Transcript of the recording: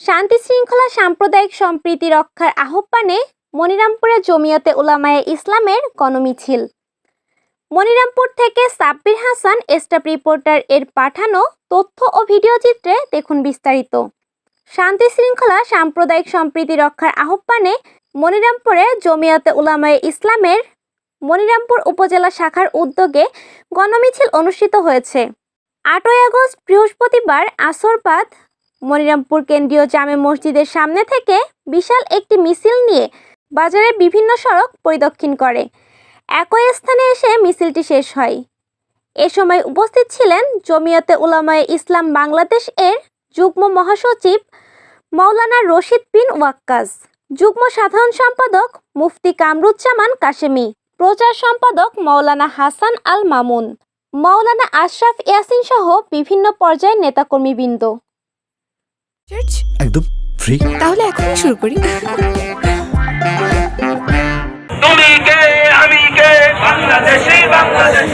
শান্তি শৃঙ্খলা সাম্প্রদায়িক সম্প্রীতি রক্ষার আহ্বানে মনিরামপুরে জমিয়তে উলামায়ে ইসলামের গণমিছিল। মনিরামপুর থেকে সাব্বির হাসান, স্টাফ রিপোর্টার এর পাঠানো তথ্য ও ভিডিও চিত্রে দেখুন বিস্তারিত। শান্তি শৃঙ্খলা সাম্প্রদায়িক সম্প্রীতি রক্ষার আহ্বানে মনিরামপুরে জমিয়তে উলামায়ে ইসলামের মনিরামপুর উপজেলা শাখার উদ্যোগে গণমিছিল অনুষ্ঠিত হয়েছে। আটই আগস্ট বৃহস্পতিবার আসরপাত মনিরামপুর কেন্দ্রীয় জামে মসজিদের সামনে থেকে বিশাল একটি মিছিল নিয়ে বাজারের বিভিন্ন সড়ক পরিদক্ষিণ করে। একই স্থানে এসে মিছিলটি শেষ হয়। এ সময় উপস্থিত ছিলেন জমিয়তে উলামায়ে ইসলাম বাংলাদেশ এর যুগ্ম মহাসচিব মাওলানা রশিদ বিন ওয়াক্কাস, যুগ্ম সাধারণ সম্পাদক মুফতি কামরুজ্জামান কাশেমি, প্রচার সম্পাদক মাওলানা হাসান আল মামুন, মাওলানা আশরাফ ইয়াসিন সহ বিভিন্ন পর্যায়ের নেতাকর্মীবৃন্দ। চার্চ একদম ফ্রি তাহলে এখনই শুরু করি। তুমি কে আমি কে বাংলাদেশি বাংলাদেশি।